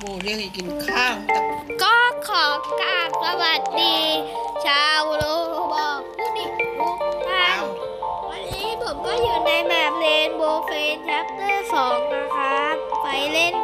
โบเรียกให้กินข้าวก็ขอกราบสวัสดี ชาวโลบอกผู้นิทุกท่านวันนี้ผมก็อยู่ในแบบเลนโบเฟนชัปเตอร์สองนะครับ ไปเล่น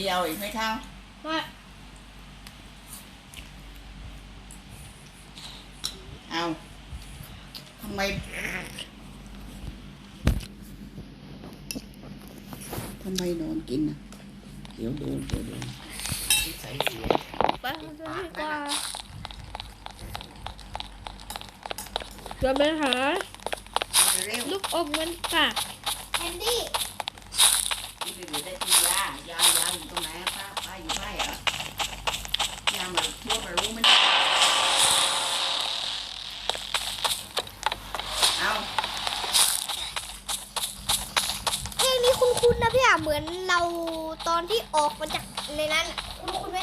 นี่พี่ปีเอาอีกไหมข้าวมาเอาทำไมทำไมนอนกินอะเดี๋ยวโดนเดี๋ยวโดนใส่เสียไปกันดีกว่าจะไปหา เร็ว ลูกอมกันค่ะแคนดี้ นี่ไปอยู่ได้ที่ยายายาอยู่ตรงไหนอะป้าป้าอยู่ไร่เหรอยามาทั่วมารู้ไหมเนี่ยเอา เพลงนี้คุ้นๆนะพี่อะ เหมือนเราตอนที่ออกมาจากในนั้น คุณคุณไหม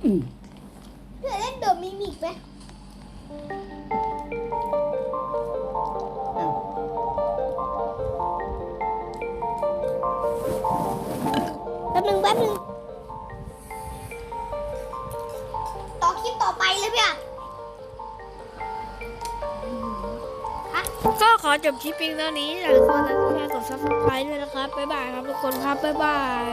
เพื่อเล่นเดมิมิกไหมแป๊บนึงแป๊บนึงต่อคลิปต่อไปเลยพี่อะก็ขอจบคลิปเพียงเท่านี้อย่าลืมกดไลค์กดแชร์กดซับสไครต์ด้วยนะครับ บ๊ายบายครับทุกคนครับ บ๊ายบาย